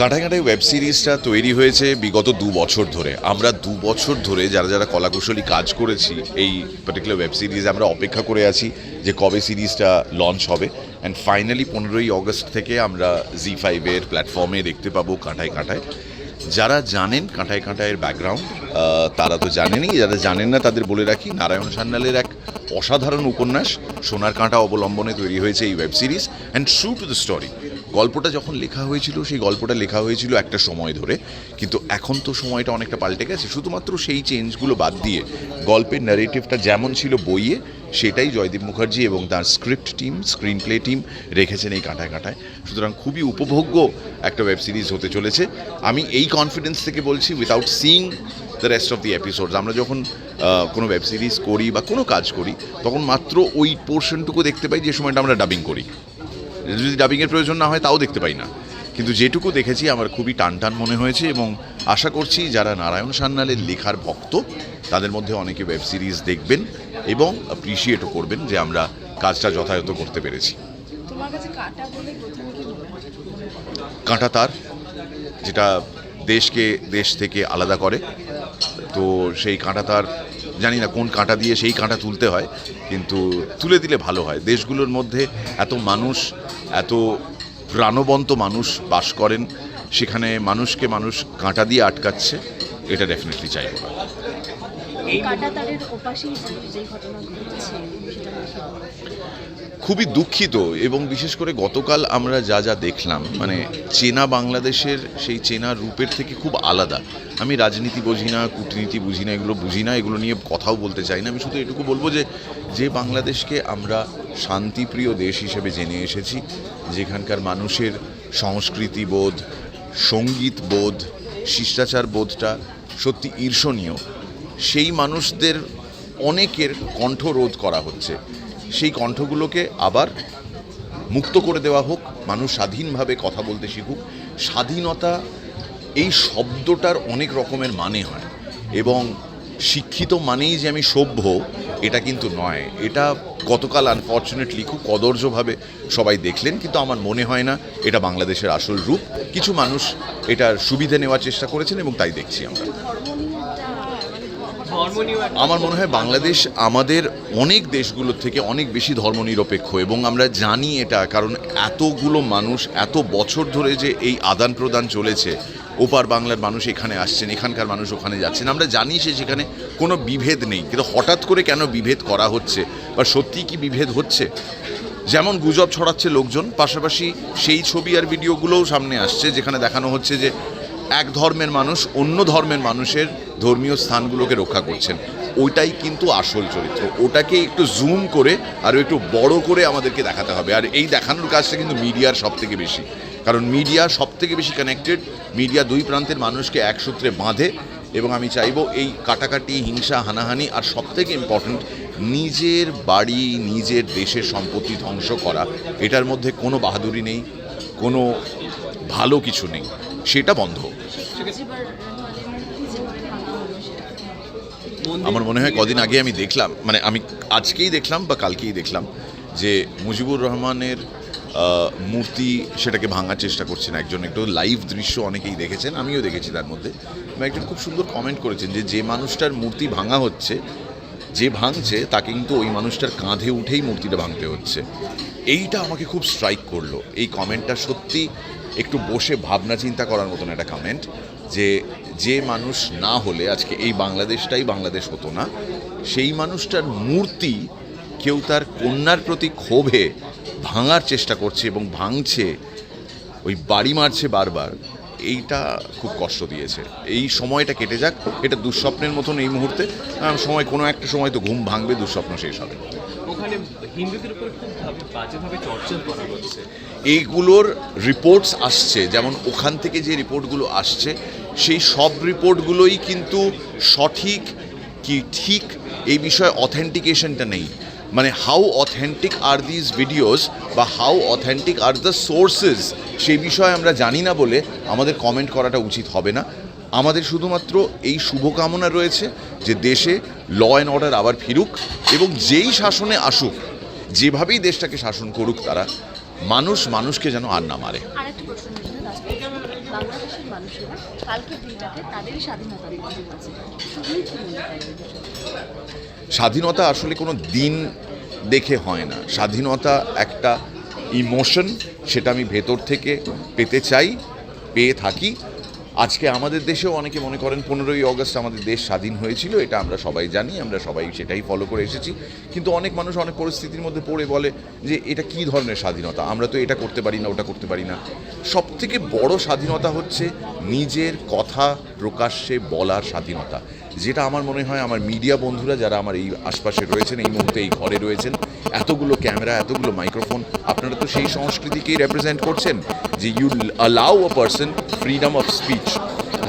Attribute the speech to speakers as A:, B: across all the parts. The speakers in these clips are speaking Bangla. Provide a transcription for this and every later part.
A: কাঁটায় কাঁটায় ওয়েব সিরিজটা তৈরি হয়েছে বিগত দু বছর ধরে। আমরা দু বছর ধরে যারা যারা কলাকুশলী কাজ করেছি, এই পার্টিকুলার ওয়েব সিরিজে আমরা অপেক্ষা করে আছি যে কবে সিরিজটা লঞ্চ হবে। অ্যান্ড ফাইনালি পনেরোই অগস্ট থেকে আমরা জি ফাইভের প্ল্যাটফর্মে দেখতে পাবো কাঁটায় কাঁটায়। যারা জানেন কাঁটায় কাঁটায়ের ব্যাকগ্রাউন্ড তারা তো জানেনই। যারা জানেন না তাদের বলে রাখি, নারায়ণ সান্যালের এক অসাধারণ উপন্যাস সোনার কাঁটা অবলম্বনে তৈরি হয়েছে এই web series and true to the story গল্পটা যখন লেখা হয়েছিল, সেই গল্পটা লেখা হয়েছিল একটা সময় ধরে। কিন্তু এখন তো সময়টা অনেকটা পাল্টে গেছে। শুধুমাত্র সেই চেঞ্জগুলো বাদ দিয়ে গল্পের ন্যারেটিভটা যেমন ছিল বইয়ে, সেটাই জয়দীপ মুখার্জি এবং তার script team screenplay team রেখেছেন এই কাঁটায় কাঁটায়। সুতরাং খুবই উপভোগ্য একটা ওয়েব সিরিজ হতে চলেছে। আমি এই কনফিডেন্স থেকে বলছি without seeing the rest of the episodes আমরা যখন কোনো ওয়েব সিরিজ করি বা কোনো কাজ করি, তখন মাত্র ওই পোর্শনটুকু দেখতে পাই, যে সময়টা আমরা ডাবিং করি। যদি ডাবিংয়ের প্রয়োজন না হয় তাও দেখতে পাই না। কিন্তু যেটুকু দেখেছি আমার খুবই টান টান মনে হয়েছে এবং আশা করছি যারা নারায়ণ সান্যালের লেখার ভক্ত তাদের মধ্যে অনেকে ওয়েব সিরিজ দেখবেন এবং অ্যাপ্রিসিয়েটও করবেন যে আমরা কাজটা যথাযথ করতে পেরেছি।
B: কাঁটা
A: তার যেটা দেশকে দেশ থেকে আলাদা করে। তো সেই কাঁটা তার জানি না কোন কাঁটা দিয়ে সেই কাঁটা তুলতে হয়, কিন্তু তুলে দিলে ভালো হয়। দেশগুলোর মধ্যে এত মানুষ, এত প্রাণবন্ত মানুষ বাস করেন, সেখানে মানুষকে মানুষ কাঁটা দিয়ে আটকাচ্ছে, এটা ডেফিনেটলি চাইব না। খুবই দুঃখিত এবং বিশেষ করে গতকাল আমরা যা যা দেখলাম মানে চেনা বাংলাদেশের সেই চেনা রূপের থেকে খুব আলাদা। আমি রাজনীতি বুঝি না, কূটনীতি বুঝি না, এগুলো বুঝি না, এগুলো নিয়ে কথাও বলতে চাই না। আমি শুধু এটুকু বলব যে যে বাংলাদেশকে আমরা শান্তিপ্রিয় দেশ হিসেবে জেনে এসেছি, যেখানকার মানুষের সংস্কৃতি বোধ, সংগীত বোধ, শিষ্টাচার বোধটা সত্যি ঈর্ষণীয়, সেই মানুষদের অনেকের কণ্ঠ রোধ করা হচ্ছে। সেই কণ্ঠগুলোকে আবার মুক্ত করে দেওয়া হোক, মানুষ স্বাধীনভাবে কথা বলতে শিখুক। স্বাধীনতা এই শব্দটার অনেক রকমের মানে হয় এবং শিক্ষিত মানেই যে আমি সভ্য, এটা কিন্তু নয়। এটা গতকাল আনফর্চুনেটলি খুব কদর্যভাবে সবাই দেখলেন, কিন্তু আমার মনে হয় না এটা বাংলাদেশের আসল রূপ। কিছু মানুষ এটার সুবিধে নেওয়ার চেষ্টা করেছেন এবং তাই দেখছি আমরা। আমার মনে হয় বাংলাদেশ আমাদের অনেক দেশগুলোর থেকে অনেক বেশি ধর্মনিরপেক্ষ এবং আমরা জানি এটা, কারণ এতগুলো মানুষ এত বছর ধরে যে এই আদান প্রদান চলেছে, ওপার বাংলার মানুষ এখানে আসছেন, এখানকার মানুষ ওখানে যাচ্ছেন, আমরা জানি সে সেখানে কোনো বিভেদ নেই, কিন্তু হঠাৎ করে কেন বিভেদ করা হচ্ছে বা সত্যি কি বিভেদ হচ্ছে? যেমন গুজব ছড়াচ্ছে লোকজন, পাশাপাশি সেই ছবি আর ভিডিওগুলোও সামনে আসছে, যেখানে দেখানো হচ্ছে যে এক ধর্মের মানুষ অন্য ধর্মের মানুষের ধর্মীয় স্থানগুলোকে রক্ষা করছেন। ওইটাই কিন্তু আসল চরিত্র। ওটাকে একটু জুম করে আরও একটু বড় করে আমাদেরকে দেখাতে হবে। আর এই দেখানোর কাজটা কিন্তু মিডিয়ার সব থেকে বেশি। কারণ মিডিয়া সব থেকে বেশি কানেক্টেড মিডিয়া দুই প্রান্তের মানুষকে এক সূত্রে বাঁধে এবং আমি চাইব এই কাটাকাটি, হিংসা, হানাহানি আর সব থেকে ইম্পর্ট্যান্ট নিজের বাড়ি, নিজের দেশের সম্পত্তি ধ্বংস করা। এটার মধ্যে কোনো বাহাদুরি নেই, কোনো ভালো কিছু নেই। সেটা বন্ধ। আমার মনে হয় কদিন আগে আমি দেখলাম মানে আমি আজকেই দেখলাম বা কালকেই দেখলাম যে মুজিবুর রহমানের মূর্তি সেটাকে ভাঙার চেষ্টা করছেন একজন। একটু লাইভ দৃশ্য অনেকেই দেখেছেন, আমিও দেখেছি তার মধ্যে। একজন খুব সুন্দর কমেন্ট করেছেন যে যে মানুষটার মূর্তি ভাঙা হচ্ছে, যে ভাঙছে তাকে কিন্তু ওই মানুষটার কাঁধে উঠেই মূর্তিটা ভাঙতে হচ্ছে। এইটা আমাকে খুব স্ট্রাইক করল। এই কমেন্টটা সত্যি একটু বসে ভাবনা চিন্তা করার মতন একটা কমেন্ট যে যে মানুষ না হলে আজকে এই বাংলাদেশটাই বাংলাদেশ হতো না, সেই মানুষটার মূর্তি কেউ তার কন্যার প্রতি ক্ষোভে ভাঙার চেষ্টা করছে এবং ভাঙছে, ওই বাড়ি মারছে বারবার, এইটা খুব কষ্ট দিয়েছে। এই সময়টা কেটে যাক, এটা দুঃস্বপ্নের মতন এই মুহূর্তে সময় কোনো একটা সময় তো ঘুম ভাঙবে, দুঃস্বপ্ন শেষ হবে।
C: হিন্দুদের উপর খুব বাজেভাবে চর্চা করা হচ্ছে।
A: এইগুলোর রিপোর্টস আসছে, যেমন ওখান থেকে যে রিপোর্টগুলো আসছে, সেই সব রিপোর্টগুলোই কিন্তু সঠিক কি ঠিক এই বিষয়ে অথেন্টিকেশনটা নেই। মানে how authentic are this videos বা how authentic are the sources সেই বিষয়ে আমরা জানি না বলে আমাদের কমেন্ট করাটা উচিত হবে না। আমাদের শুধুমাত্র এই শুভকামনা রয়েছে যে দেশে ল অ্যান্ড অর্ডার আবার ফিরুক এবং যেই শাসনে আসুক যেভাবেই দেশটাকে শাসন করুক তারা মানুষ মানুষকে যেন আর না মারে.
B: বাংলাদেশের মানুষেরা তাদেরই? স্বাধীনতা
A: আসলে কোনো দিন দেখে হয় না স্বাধীনতা একটা ইমোশন সেটা আমি ভেতর থেকে পেতে চাই পেয়ে থাকি আজকে আমাদের দেশেও অনেকে মনে করেন পনেরোই অগস্ট আমাদের দেশ স্বাধীন হয়েছিল, এটা আমরা সবাই জানি, আমরা সবাই সেটাই ফলো করে এসেছি। কিন্তু অনেক মানুষ অনেক পরিস্থিতির মধ্যে পড়ে বলে যে এটা কি ধরনের স্বাধীনতা? আমরা তো এটা করতে পারি না, ওটা করতে পারি না। সব থেকে বড় স্বাধীনতা হচ্ছে নিজের কথা প্রকাশ্যে বলার স্বাধীনতা। যেটা আমার মনে হয় আমার মিডিয়া বন্ধুরা যারা আমার এই আশপাশে রয়েছেন, এই মুহূর্তে এই ঘরে রয়েছেন, এতগুলো ক্যামেরা, এতগুলো মাইক্রোফোন, আপনারা তো সেই সংস্কৃতিকেই রেপ্রেজেন্ট করছেন যে you allow a person freedom of speech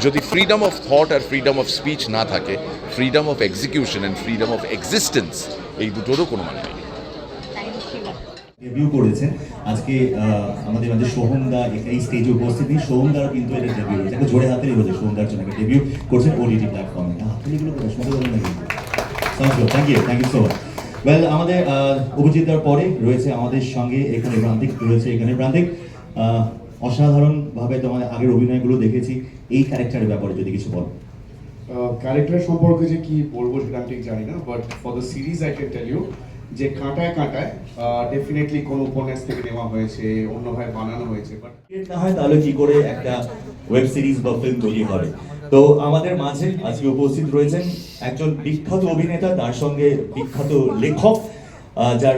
A: যদি ফ্রিডম অফ থট আর ফ্রিডম অফ স্পিচ না থাকে freedom of execution and freedom of existence এই দুটোরও কোনো মানে নেই।
D: করেছেন আজকে আমাদের মাঝে সোহম দা এই স্টেজে উপস্থিত নেই। সোহম দার কিন্তু এটা ডেবিউ হয়েছে। একটা জোরে হাতেরই হয়েছে সোহম দার জন্য ডেবিউ করছেন ওটিটি প্ল্যাটফর্মে হাতেলিগুলো করে কিন্তু। Thank you thank you so much well আমাদের আহ, অভিজিৎ দার পরে রয়েছে আমাদের সঙ্গে এখানে প্রান্তিক রয়েছে এখানে প্রান্তিক। অসাধারণভাবে তোমাদের আগের অভিনয়গুলো দেখেছি। এই ক্যারেক্টারের ব্যাপারে যদি কিছু বলো।
E: ক্যারেক্টার সম্পর্কে যে কি বলব সেটা ঠিক জানি না but for the series I can tell you যে কাঁটায় কাঁটায় ডেফিনেটলি কোন উপন্যাস থেকে নেওয়া হয়েছে অন্য অন্যভাবে বানানো হয়েছে বাট
D: না হয় তাহলে কি করে একটা ওয়েব সিরিজ বা ফিল্ম তৈরি হবে? তো আমাদের মাঝে আজকে উপস্থিত রয়েছেন একজন বিখ্যাত অভিনেতা, তার সঙ্গে বিখ্যাত লেখক যার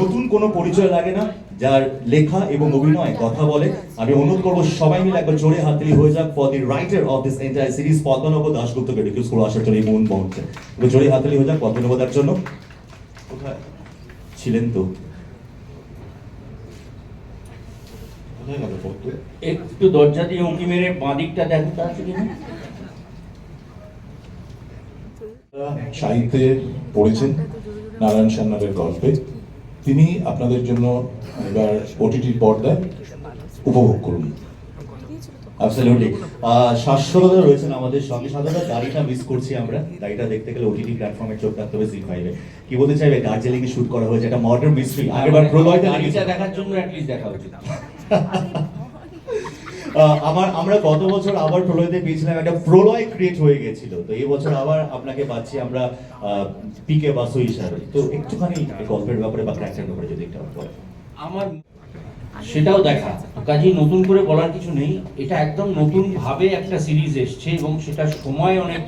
D: নতুন কোনো পরিচয় লাগে না, যার লেখা এবং অভিনয় কথা বলে। আমি অনুরোধ করব সবাই মিলে একবার জোরে হাততালি হয়ে যাক for the writer of this entire series Padmanabha দাশগুপ্তকে request করব আসার জন্য এই মুহূর্ত। মুহূর্তে জোরে হাততালি হয়ে যাক পদ্মনবদার জন্য। কোথায় ছিলেন তো?
F: একটু দরজা দিয়ে উঁকি মেরে বাঁ দিকটা দেখো
G: সাহিত্যে পড়েছেন নারায়ণ সান্যালের গল্পে। তিনি আপনাদের জন্য এবার ওটিটির পর্দায় উপভোগ করুন।
D: অ্যাবসলিউটলি শাশ্বততা রয়েছেন আমাদের সঙ্গে। সাধারণত গাড়িটা মিস করছি আমরা। গাড়িটা দেখতে গেলে ওটিটি প্ল্যাটফর্মে চোখ রাখতে হবে জি ফাইভে কি বলতে চাইবে? দার্জিলিং এ শুট করা হয়েছে একটা মডার্ন মিস্ট্রি আগেবার প্রলয়তে
F: গাড়িটা দেখার জন্য অ্যাটলিস্ট দেখা উচিত।
D: আহ, আমার আমরা গত বছর আবার প্রলয়তে পেয়েছিলাম একটা প্রলয় ক্রিয়েট হয়ে গেছিল। তো এই বছর আবার আপনাকে পাচ্ছি আমরা পিকে বাসু হিসাবে তো একটুখানি গল্পের ব্যাপারে বা ক্যারেক্টার ব্যাপারে যদি একটু
F: আমার সেটাও দেখা। কাজেই নতুন করে বলার কিছু নেই। এটা একদম নতুন ভাবে একটা সিরিজ এসছে এবং সেটা সময় অনেক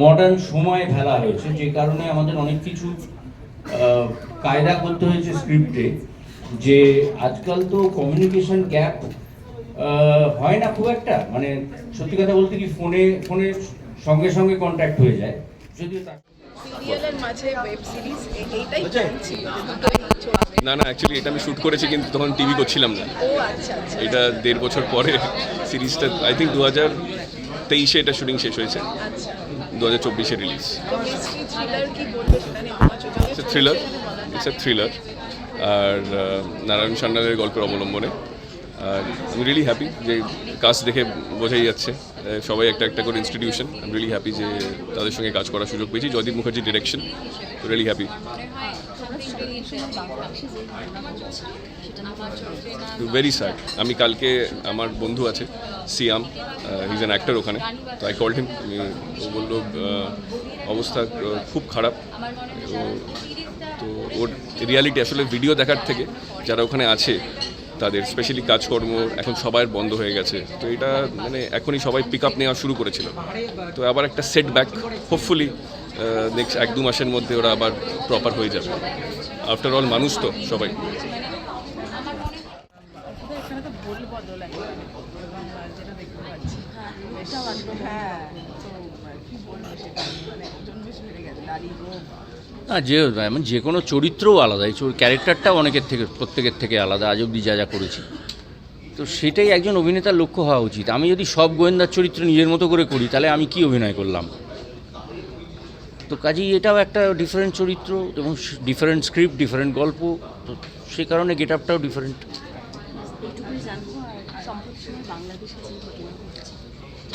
F: মডার্ন সময়ে ফেলা হয়েছে। যে কারণে আমাদের অনেক কিছু কায়দা করতে হয়েছে স্ক্রিপ্টে যে আজকাল তো কমিউনিকেশন গ্যাপ হয় না খুব একটা। মানে সত্যি কথা বলতে কি ফোনে ফোনে সঙ্গে সঙ্গে কন্ট্যাক্ট হয়ে যায়। যদিও তার
H: সিরিয়ালের মাঝে ওয়েব সিরিজ এইটাই ছিল। দুটোই চলবে
I: না না অ্যাকচুয়ালি এটা আমি শ্যুট করেছি কিন্তু তখন টিভি করছিলাম না।
H: আচ্ছা আচ্ছা।
I: এটা দেড় বছর পরে সিরিজটা আই থিঙ্ক দু হাজার তেইশে এটা শুটিং শেষ হয়েছে।
H: আচ্ছা।
I: দু হাজার চব্বিশে release
H: thriller
I: it's thriller a thriller আর নারায়ণ সান্যালের গল্পের অবলম্বনে। আর আমি রিয়েলি হ্যাপি যে কাজ দেখে বোঝাই যাচ্ছে। সবাই একটা একটা করে ইনস্টিটিউশন আমি রিয়েলি হ্যাপি যে তাদের সঙ্গে কাজ করার সুযোগ পেয়েছি। Joydeep Mukherjee direction really happy very sad আমি কালকে আমার বন্ধু আছে, সিয়াম হিজ অ্যান অ্যাক্টর ওখানে, তো আই কল্ড হিম ও বলল অবস্থা খুব খারাপ। তো ওর রিয়ালিটি আসলে ভিডিও দেখার থেকে যারা ওখানে আছে, তাদের স্পেশালি কাজকর্ম এখন সবার বন্ধ হয়ে গেছে। তো এটা মানে এখনই সবাই পিক আপ নেওয়া শুরু করেছিল। তো আবার একটা সেটব্যাক হোপফুলি নেক্সট এক দু মাসের মধ্যে ওরা আবার প্রপার হয়ে যাবে। আফটার অল মানুষ তো সবাই।
H: মানে
F: না, যে এমন যে কোনো চরিত্রও আলাদা। এই ক্যারেক্টারটাও অনেকের থেকে, প্রত্যেকের থেকে আলাদা। আজ অব্দি যা যা করেছি। তো সেটাই একজন অভিনেতার লক্ষ্য হওয়া উচিত। আমি যদি সব গোয়েন্দার চরিত্র নিজের মতো করে করি, তাহলে আমি কি অভিনয় করলাম? তো কাজেই এটাও একটা ডিফারেন্ট চরিত্র এবং ডিফারেন্ট স্ক্রিপ্ট ডিফারেন্ট গল্প তো সে কারণে গেট আপটাও ডিফারেন্ট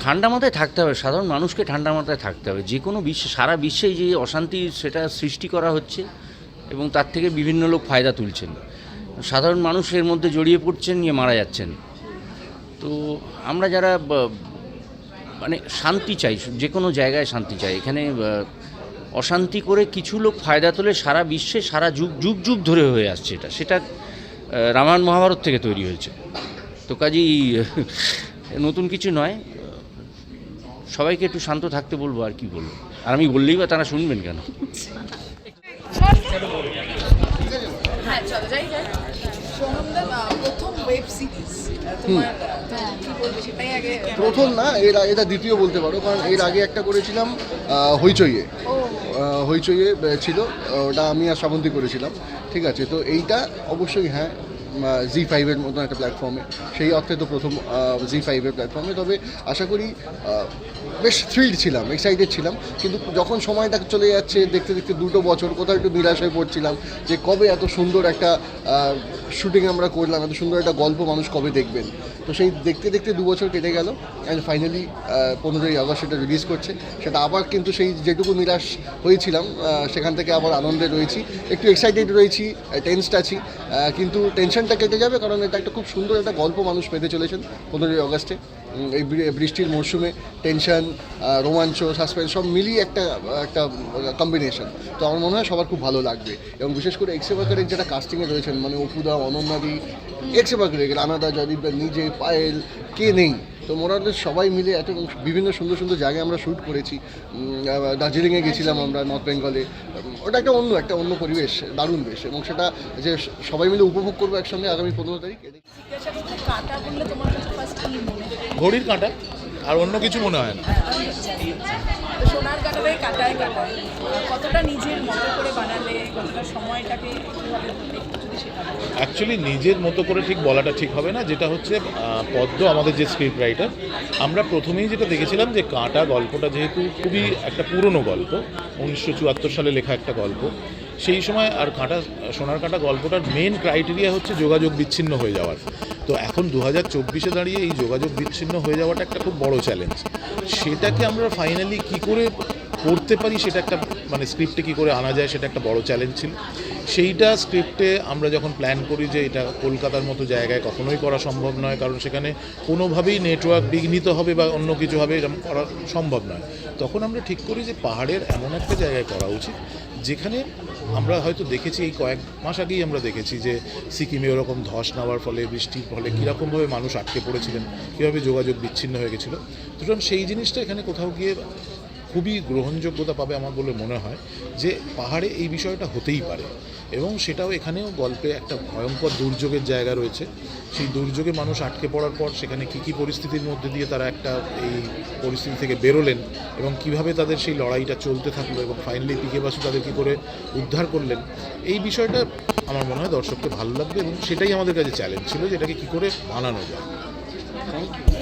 F: ঠান্ডা মাথায় থাকতে হবে সাধারণ মানুষকে ঠান্ডা মাথায় থাকতে হবে। যে কোনো বিশ্বে সারা বিশ্বে যে অশান্তি সেটা সৃষ্টি করা হচ্ছে এবং তার থেকে বিভিন্ন লোক ফায়দা তুলছেন। সাধারণ মানুষ এর মধ্যে জড়িয়ে পড়ছেন নিয়ে মারা যাচ্ছেন। তো আমরা যারা মানে শান্তি চাই যে কোনো জায়গায় শান্তি চাই। এখানে অশান্তি করে কিছু লোক ফায়দা তোলে সারা বিশ্বে সারা যুগ যুগ যুগ ধরে হয়ে আসছে এটা। সেটা রামায়ণ মহাভারত থেকে তৈরি হয়েছে। তো কাজেই নতুন কিছু নয়। সবাইকে একটু শান্ত থাকতে বলব আর কি বলব? আর আমি বললেই বা তারা শুনবেন কেন?
H: হ্যাঁ প্রথম
J: না এর আগে- এটা দ্বিতীয় বলতে পারো কারণ এর আগে একটা করেছিলাম হইচইয়ে। হইচইয়ে ছিল। ওটা আমি আর শ্রাবন্তী করেছিলাম। ঠিক আছে, তো এইটা অবশ্যই হ্যাঁ জি ফাইভের মতন একটা প্ল্যাটফর্মে সেই অর্থে তো প্রথম জি ফাইভের প্ল্যাটফর্মে তবে আশা করি বেশ থ্রিল্ড ছিলাম এক্সাইটেড ছিলাম। কিন্তু যখন সময়টা চলে যাচ্ছে, দেখতে দেখতে দুটো বছর, কোথাও একটু নিরাশ হয়ে পড়ছিলাম যে কবে এত সুন্দর একটা শুটিং আমরা করলাম, এত সুন্দর একটা গল্প মানুষ কবে দেখবেন? তো সেই দেখতে দেখতে দু বছর কেটে গেল অ্যান্ড ফাইনালি পনেরোই আগস্ট সেটা রিলিজ করছে। সেটা আবার কিন্তু সেই যেটুকু নিরাশ হয়েছিলাম সেখান থেকে আবার আনন্দে রয়েছি। একটু এক্সাইটেড রয়েছি টেন্সড আছি কিন্তু টেনশনটা কেটে যাবে কারণ এটা একটা খুব সুন্দর একটা গল্প মানুষ পেতে চলেছেন পনেরোই অগস্টে এই বৃষ্টির মরশুমে টেনশন রোমাঞ্চ সাসপেন্স সব মিলিয়ে একটা একটা কম্বিনেশন তো আমার মনে হয় সবার খুব ভালো লাগবে। এবং বিশেষ করে এক্সেবাকারের যেটা কাস্টিংয়ে রয়েছেন মানে অপুদা অনন্যাদি এক্সেবাকারে আনাদা জয়দীপ, নিজে, পায়েল, কে নেই? তো মোটামুটি সবাই মিলে এত বিভিন্ন সুন্দর সুন্দর জায়গায় আমরা শ্যুট করেছি। দার্জিলিংয়ে গেছিলাম আমরা নর্থ বেঙ্গলে ওটা একটা অন্য একটা অন্য পরিবেশ দারুণ বেশ। এবং সেটা যে সবাই মিলে উপভোগ করব একসঙ্গে আগামী পনেরো তারিখ?
G: ঘড়ির কাঁটা? আর অন্য কিছু মনে হয় না?
H: সোনার কাটাটাই কাটায় কাটায় কতটা নিজের মতো করে বানালে কতটা সময়টাকে
G: অ্যাকচুয়ালি নিজের মতো করে ঠিক বলাটা ঠিক হবে না, যেটা হচ্ছে পদ্ম আমাদের যে স্ক্রিপ্ট রাইটার আমরা প্রথমেই যেটা দেখেছিলাম যে কাঁটা গল্পটা যেহেতু খুবই একটা পুরনো গল্প, উনিশশো চুয়াত্তর সালে লেখা একটা গল্প, সেই সময় আর কাঁটা, সোনার কাঁটা গল্পটার মেন ক্রাইটেরিয়া হচ্ছে যোগাযোগ বিচ্ছিন্ন হয়ে যাওয়ার। তো এখন দু হাজার চব্বিশে দাঁড়িয়ে এই যোগাযোগ বিচ্ছিন্ন হয়ে যাওয়াটা একটা খুব বড় চ্যালেঞ্জ সেটাকে আমরা ফাইনালি কি করে করতে পারি সেটা একটা মানে স্ক্রিপ্টে কী করে আনা যায় সেটা একটা বড় চ্যালেঞ্জ ছিল। সেইটা স্ক্রিপ্টে আমরা যখন প্ল্যান করি যে এটা কলকাতার মতো জায়গায় কখনোই করা সম্ভব নয়, কারণ সেখানে কোনোভাবেই নেটওয়ার্ক বিঘ্নিত হবে বা অন্য কিছু হবে এরকম করা সম্ভব নয়। তখন আমরা ঠিক করি যে পাহাড়ের এমন একটা জায়গায় করা উচিত, যেখানে আমরা হয়তো দেখেছি এই কয়েক মাস আগেই আমরা দেখেছি যে সিকিমে ওরকম ধস নেওয়ার ফলে, বৃষ্টির ফলে কীরকমভাবে মানুষ আটকে পড়েছিলেন, কীভাবে যোগাযোগ বিচ্ছিন্ন হয়ে গেছিল। সুতরাং সেই জিনিসটা এখানে কোথাও গিয়ে খুবই গ্রহণযোগ্যতা পাবে আমার বলে মনে হয় যে পাহাড়ে এই বিষয়টা হতেই পারে। এবং সেটাও এখানেও গল্পে একটা ভয়ঙ্কর দুর্যোগের জায়গা রয়েছে। সেই দুর্যোগে মানুষ আটকে পড়ার পর সেখানে কী কী পরিস্থিতির মধ্যে দিয়ে তারা একটা এই পরিস্থিতি থেকে বেরোলেন এবং কীভাবে তাদের সেই লড়াইটা চলতে থাকল এবং ফাইনালি পিকে বাসু তাদের কী করে উদ্ধার করলেন, এই বিষয়টা আমার মনে হয় দর্শককে ভালো লাগবে এবং সেটাই আমাদের কাছে চ্যালেঞ্জ ছিল যে এটাকে কী করে বানানো যায়।
B: Thank you